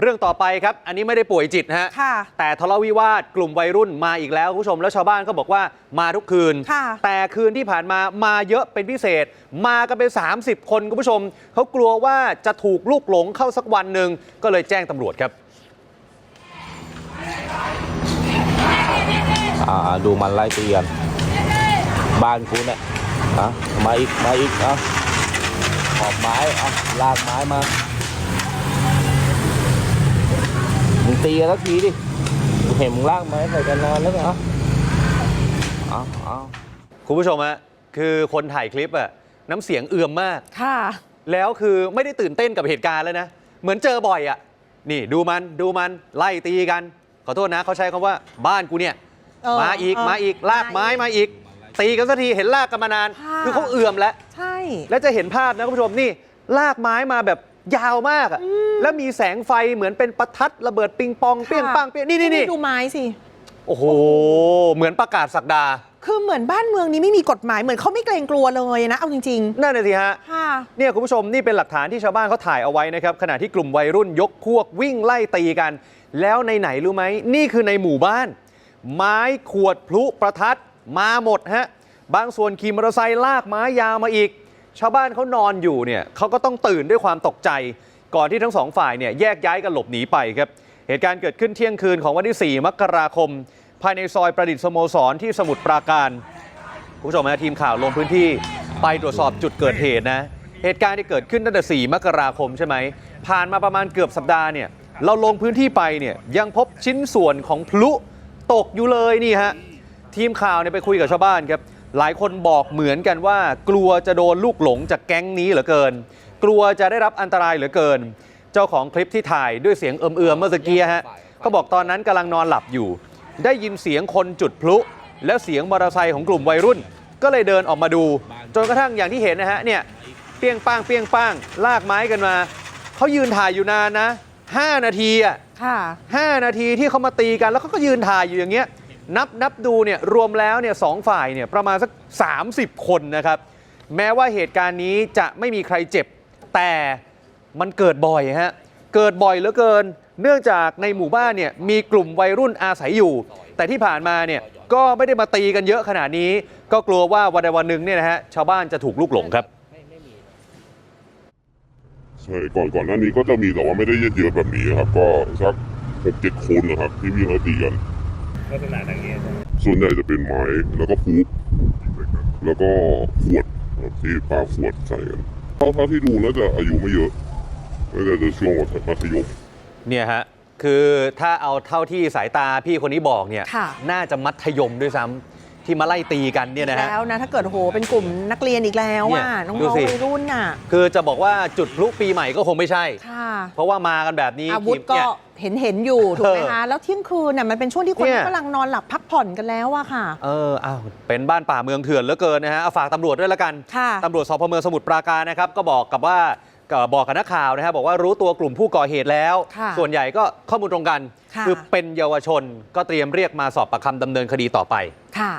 เรื่องต่อไปครับ อันนี้ไม่ได้ป่วยจิตนะฮะค่ะแต่ทะเลาะวิวาทกลุ่มวัยรุ่นมาอีกแล้วคุณผู้ชม แล้วชาวบ้านก็บอกว่ามาทุกคืนค่ะแต่คืนที่ผ่านมามาเยอะเป็นพิเศษ มากันเป็น 30 คนคุณผู้ชม เขากลัวว่าจะถูกลูกหลงเข้าสักวันหนึ่งก็เลยแจ้งตำรวจครับอ่าดูมันไล่ตีกันบ้านคุณเนี่ยอะมาอีกมาอีกเอะขอบไม้เอะลากไม้มา มึง ตีกันสักทีดิกูเห็นมึงลากไม้ใส่กันนานแล้วก็เอะเอาเอาคุณผู้ชมฮะคือคนถ่ายคลิปอะน้ำเสียงเอื่อมมาก ค่ะ แล้วคือไม่ได้ตื่นเต้นกับเหตุการณ์เลยนะ เหมือนเจอบ่อยอะนี่ดูมันดูมันไล่ตีกัน ขอโทษนะเขาใช้คำว่าบ้านกูเนี่ย เออมาอีกเออมาอีกลากไม้มาอีก ตีกันสักทีเห็นลากกันมานาน ค่ะ คือเขาเอื่อมแล้ว ใช่ แล้วจะเห็นภาพนะคุณผู้ชมนี่ ลากไม้มาแบบยาวมากอะ แล้วมีแสงไฟเหมือนเป็นประทัดระเบิดปิงปองเปี้ยงปังเปี้ยงนี่นี่นี่ดูไม้สิ โอ้โห เหมือนประกาศสักดา คือเหมือนบ้านเมืองนี้ไม่มีกฎหมายเหมือนเขาไม่เกรงกลัวเลยนะ เอาจริงนั่นน่ะสิฮะๆค่ะเนี่ยคุณผู้ชมนี่เป็นหลักฐานที่ชาวบ้านเขาถ่ายเอาไว้นะครับ ขณะที่กลุ่มวัยรุ่นยกพวกวิ่งไล่ตีกัน แล้วในไหนรู้ไหมนี่คือในหมู่บ้าน ไม้ขวดพลุประทัดมาหมดฮะบางส่วนขี่มอเตอร์ไซค์ลากไม้ยาวมาอีก ชาวบ้านเขานอนอยู่เนี่ยเขาก็ต้องตื่นด้วยความตกใจ ก่อนที่ทั้งสองฝ่ายเนี่ยแยกย้ายกันหลบหนีไปครับ เหตุการณ์เกิดขึ้นเที่ยงคืนของวันที่ 4 มกราคม ภายในซอยประดิษฐ์สโมสรที่สมุทรปราการคุณผู้ชมนะทีมข่าวลงพื้นที่ไปตรวจสอบจุดเกิดเหตุนะ เหตุการณ์ที่เกิดขึ้นตั้งแต่ 4 มกราคมใช่ไหม ผ่านมาประมาณเกือบสัปดาห์เนี่ยเราลงพื้นที่ไปเนี่ยยังพบชิ้นส่วนของพลุตกอยู่เลยนี่ฮะทีมข่าวเนี่ยไปคุยกับชาวบ้านครับหลายคนบอกเหมือนกันว่ากลัวจะโดนลูกหลงจากแก๊งนี้เหลือเกิน กลัวจะได้รับอันตรายเหลือเกิน เจ้าของคลิปที่ถ่ายด้วยเสียงเอื่อมๆเมื่อตะกี้ฮะเขาบอกตอนนั้นกำลังนอนหลับอยู่ ได้ยินเสียงคนจุดพลุ และเสียงมอเตอร์ไซค์ของกลุ่มวัยรุ่น ก็เลยเดินออกมาดู จนกระทั่งอย่างที่เห็นนะฮะเนี่ยเปี้ยงป้างเปี้ยงป้างลากไม้กันมาเขายืนถ่ายอยู่นานนะ5นาทีอะค่ะ5นาทีที่เขามาตีกันแล้วเขาก็ยืนถ่ายอยู่อย่างเงี้ยนับนับดูเนี่ยรวมแล้วเนี่ยสองฝ่ายเนี่ยประมาณสัก 30 คนนะครับ แม้ว่าเหตุการณ์นี้จะไม่มีใครเจ็บ แต่มันเกิดบ่อยฮะเกิดบ่อยเหลือเกิน เนื่องจากในหมู่บ้านเนี่ยมีกลุ่มวัยรุ่นอาศัยอยู่ แต่ที่ผ่านมาเนี่ยก็ไม่ได้มาตีกันเยอะขนาดนี้ ก็กลัวว่าวันใดวันหนึ่งเนี่ยนะฮะชาวบ้านจะถูกลูกหลงครับใช่ก่อนก่อนหน้านี้ก็จะมีแต่ว่าไม่ได้เยอะๆแบบนี้ครับก็สักหกเจ็ดคนนะครับที่วิ่งไล่ตีกันลักษณะอย่างนี้ใช่ไหมส่วนใหญ่จะเป็นไม้แล้วก็พลุแล้วก็ขวดครับที่ปาขวดใส่กัน เท่าเท่าที่ดูน่าจะอายุไม่เยอะน่าจะจะช่วงมัธยมเนี่ยฮะคือถ้าเอาเท่าที่สายตาพี่คนนี้บอกเนี่ยค่ะ น่าจะมัธยมด้วยซ้ำที่มาไล่ตีกันเนี่ยนะฮะ แล้วนะถ้าเกิดโหเป็นกลุ่มนักเรียนอีกแล้วอะเนี่ยน้องดูๆสิ วัยรุ่นน่ะ คือจะบอกว่าจุดพลุปีใหม่ก็คงไม่ใช่ ค่ะ เพราะว่ามากันแบบนี้อาวุธก็เนี่ยเห็นเห็นๆอยู่ถูกไหมเออคะแล้วเที่ยงคืนน่ะมันเป็นช่วงที่คนเนี่ยกำลังนอนหลับพักผ่อนกันแล้วอะค่ะ เอออ้าวเป็นบ้านป่าเมืองเถื่อนเหลือเกินนะฮะเอาฝากตำรวจด้วยละกันค่ะตำรวจสพเมืองสมุทรปราการนะครับก็บอกกับว่าก็บอกกับนักข่าวนะครับบอกว่ารู้ตัวกลุ่มผู้ก่อเหตุแล้วค่ะส่วนใหญ่ก็ข้อมูลตรงกันค่ะอเป็นเยาวชนก็เตรียมเรียกมาสอบปากคำดำเนินคดีต่อไปค่ะ